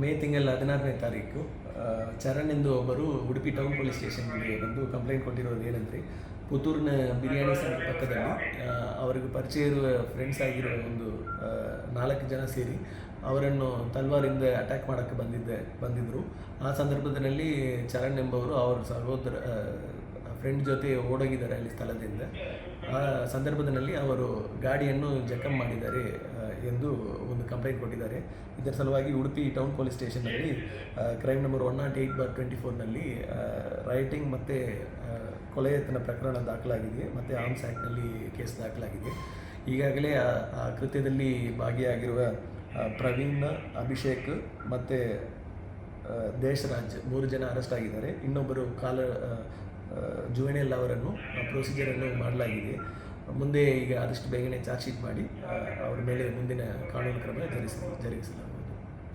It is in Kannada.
ಮೇ ತಿಂಗಳ ಹದಿನಾರನೇ ತಾರೀಕು ಚರಣ್ ಎಂದು ಒಬ್ಬರು ಉಡುಪಿ ಟೌನ್ ಪೊಲೀಸ್ ಸ್ಟೇಷನ್ಗೆ ಬಂದು ಕಂಪ್ಲೇಂಟ್ ಕೊಟ್ಟಿರೋದು ಏನಂದರೆ, ಪುತ್ತೂರಿನ ಬಿರಿಯಾನಿ ಪಕ್ಕದಲ್ಲಿ ಅವರಿಗೆ ಪರಿಚಯ ಇರುವ ಫ್ರೆಂಡ್ಸ್ ಆಗಿರೋ ಒಂದು ನಾಲ್ಕು ಜನ ಸೇರಿ ಅವರನ್ನು ತಲ್ವಾರಿಂದ ಅಟ್ಯಾಕ್ ಮಾಡೋಕ್ಕೆ ಬಂದಿದ್ದೆ ಬಂದಿದ್ದರು ಆ ಸಂದರ್ಭದಲ್ಲಿ ಚರಣ್ ಎಂಬವರು ಅವರ ಸಹೋದರ ಫ್ರೆಂಡ್ ಜೊತೆ ಓಡೋಗಿದ್ದಾರೆ ಅಲ್ಲಿ ಸ್ಥಳದಿಂದ. ಆ ಸಂದರ್ಭದಲ್ಲಿ ಅವರು ಗಾಡಿಯನ್ನು ಜಖಂ ಮಾಡಿದ್ದಾರೆ ಎಂದು ಒಂದು ಕಂಪ್ಲೇಂಟ್ ಕೊಟ್ಟಿದ್ದಾರೆ. ಇದರ ಸಲುವಾಗಿ Udupi town police ಸ್ಟೇಷನ್ನಲ್ಲಿ crime number one not eight bar twenty ಫೋರ್ನಲ್ಲಿ rioting ಮತ್ತು ಕೊಲೆ ಯತ್ನ ಪ್ರಕರಣ ದಾಖಲಾಗಿದೆ, ಮತ್ತು ಆರ್ಮ್ಸ್ ಆ್ಯಕ್ಟ್ನಲ್ಲಿ ಕೇಸ್ ದಾಖಲಾಗಿದೆ. ಈಗಾಗಲೇ, ಆ ಕೃತ್ಯದಲ್ಲಿ ಭಾಗಿಯಾಗಿರುವ ಪ್ರವೀಣ್, ಅಭಿಷೇಕ್ ಮತ್ತು ದೇಶರಾಜ್ ಮೂರು ಜನ ಅರೆಸ್ಟ್ ಆಗಿದ್ದಾರೆ. ಇನ್ನೊಬ್ಬರು ಕಾಲ ಜುವೆನೆಲ್ ಅವರನ್ನು ಪ್ರೊಸೀಜರನ್ನು ಮಾಡಲಾಗಿದೆ. ಮುಂದೆ ಈಗ ಆದಷ್ಟು ಬೇಗನೆ ಚಾರ್ಜ್ ಶೀಟ್ ಮಾಡಿ ಅವರ ಮೇಲೆ ಮುಂದಿನ ಕಾನೂನು ಕ್ರಮ ಜರುಗಿಸ ಜರುಗಿಸಲಾಗುತ್ತದೆ